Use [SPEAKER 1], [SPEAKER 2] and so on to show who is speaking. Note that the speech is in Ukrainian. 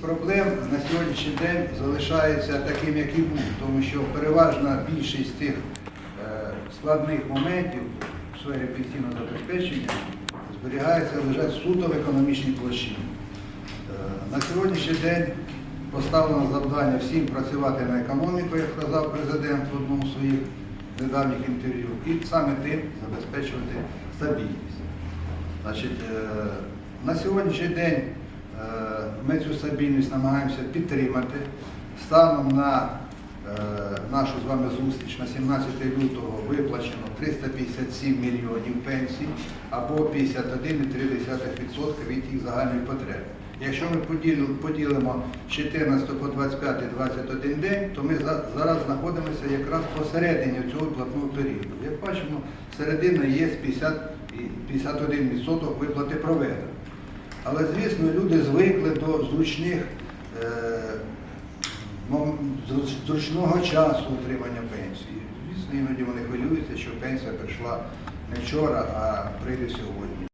[SPEAKER 1] проблем на сьогоднішній день залишається таким, як і був, тому що переважна більшість тих е, складних моментів в сфері пенсійного забезпечення зберігаються, лежать суто в економічній площині. Е, На сьогоднішній день поставлено завдання всім працювати на економіку, як сказав президент в одному з своїх недавніх інтерв'ю, і саме тим забезпечувати стабільність. Значить, е, на сьогоднішній день ми цю стабільність намагаємося підтримати. Станом на е, нашу з вами зустріч на 17 лютого виплачено 357 мільйонів пенсій або 51,3% від їх загальної потреби. Якщо ми поділимо 14 по 25 21 день, то ми зараз знаходимося якраз посередині цього платного періоду. Як бачимо, середина є з 51% виплати проведено. Але, звісно, люди звикли до зручних, е, зручного часу отримання пенсії. Звісно, іноді вони хвилюються, що пенсія прийшла не вчора, а прийде сьогодні.